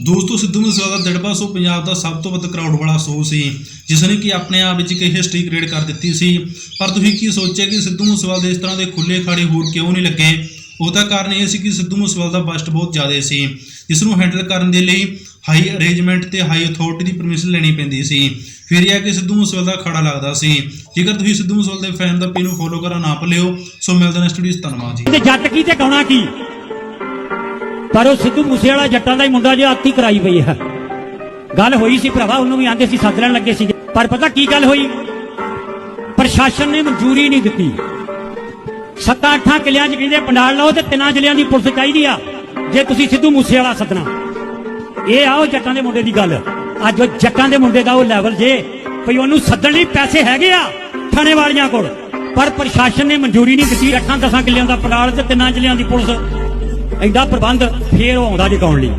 ਦੋਸਤੋ, ਸਿੱਧੂ ਮੂਸੇਵਾਲਾ ਦਾ ਦੜਬਾ ਸੋ ਪੰਜਾਬ ਦਾ ਸਭ ਤੋਂ ਵੱਧ ਕਰਾਊਡ ਵਾਲਾ ਸ਼ੋਅ ਸੀ, ਜਿਸ ਨੇ ਕਿ ਆਪਣੇ ਆਪ ਵਿੱਚ ਇੱਕ ਹਿਸਟਰੀ ਕ੍ਰੀਏਟ ਕਰ ਦਿੱਤੀ ਸੀ। ਪਰ ਤੁਸੀਂ ਕੀ ਸੋਚਿਆ ਕਿ ਸਿੱਧੂ ਮੂਸੇਵਾਲਾ ਦੇ ਇਸ ਤਰ੍ਹਾਂ ਦੇ ਖੁੱਲੇ ਖਾੜੇ ਹੋਰ ਕਿਉਂ ਨਹੀਂ ਲੱਗੇ? ਉਹਦਾ ਕਾਰਨ ਇਹ ਸੀ ਕਿ ਸਿੱਧੂ ਮੂਸੇਵਾਲਾ ਦਾ ਬਸਟ ਬਹੁਤ ਜ਼ਿਆਦਾ ਸੀ। ਜਿਸ ਨੂੰ ਹੈਂਡਲ ਕਰਨ ਦੇ ਲਈ ਹਾਈ ਅਰੇਂਜਮੈਂਟ ਤੇ ਹਾਈ ਅਥਾਰਟੀ ਦੀ ਪਰਮਿਸ਼ਨ ਲੈਣੀ ਪੈਂਦੀ ਸੀ। ਫਿਰ ਇਹ ਹੈ ਕਿ ਸਿੱਧੂ ਮੂਸੇਵਾਲਾ ਦਾ ਖੜਾ ਲੱਗਦਾ ਸੀ। ਜੇਕਰ ਤੁਸੀਂ ਸਿੱਧੂ ਮੂਸੇਵਾਲਾ ਦੇ ਫੈਨ ਦਾ ਪੇਜ ਨੂੰ ਫੋਲੋ ਕਰਨਾ ਨਾ ਭੁੱਲਿਓ, ਸੋ ਮਿਲਦੇ ਹਾਂ ਨੈਕਸਟ ਧੰਨਵਾਦ ਜੀ। ਤੇ ਜੱਟ ਕੀ ਤੇ ਗਾਉਣਾ ਕੀ? ਪਰ ਉਹ ਸਿੱਧੂ ਮੂਸੇ ਵਾਲਾ ਜੱਟਾਂ ਦਾ ਹੀ ਮੁੰਡਾ ਜਿਹਾ ਆਤੀ ਕਰਾਈ ਪਈ ਹੈ। ਗੱਲ ਹੋਈ ਸੀ ਭਰਾਵਾ, ਉਹਨੂੰ ਵੀ ਆਂਦੇ ਸੀ ਸੱਦ ਲੈਣ ਲੱਗੇ ਸੀ ਪਰ ਪਤਾ ਕੀ ਗੱਲ ਹੋਈ? ਪ੍ਰਸ਼ਾਸਨ ਨੇ ਮਨਜ਼ੂਰੀ ਨਹੀਂ ਦਿੱਤੀ। ਸੱਤਾਂ ਅੱਠਾਂ ਕਿਲਿਆਂ 'ਚ ਕਹਿੰਦੇ ਪੰਡਾਲ ਲਾਓ ਤੇ ਤਿੰਨਾਂ ਜ਼ਿਲ੍ਹਿਆਂ ਦੀ ਪੁਲਿਸ ਚਾਹੀਦੀ ਆ, ਜੇ ਤੁਸੀਂ ਸਿੱਧੂ ਮੂਸੇ ਵਾਲਾ ਸੱਦਣਾ। ਇਹ ਆ ਉਹ ਜੱਟਾਂ ਦੇ ਮੁੰਡੇ ਦੀ ਗੱਲ। ਅੱਜ ਉਹ ਜੱਟਾਂ ਦੇ ਮੁੰਡੇ ਦਾ ਉਹ ਲੈਵਲ ਜੇ, ਭਈ ਉਹਨੂੰ ਸੱਦਣ ਲਈ ਪੈਸੇ ਹੈਗੇ ਆ ਥਾਣੇ ਵਾਲੀਆਂ ਕੋਲ। ਪਰ ਪ੍ਰਸ਼ਾਸਨ ਨੇ ਮਨਜ਼ੂਰੀ ਨਹੀਂ ਦਿੱਤੀ ਅੱਠਾਂ ਦਸਾਂ ਕਿੱਲਿਆਂ ਦਾ ਪੰਡਾਲ ਤੇ ਤਿੰਨਾਂ ਜ਼ਿਲ੍ਹਿਆਂ ਦੀ ਪੁਲਿਸ। ਐਡਾ ਪ੍ਰਬੰਧ ਫੇਰ ਉਹ ਆਉਂਦਾ ਜਗਾਉਣ ਲਈ।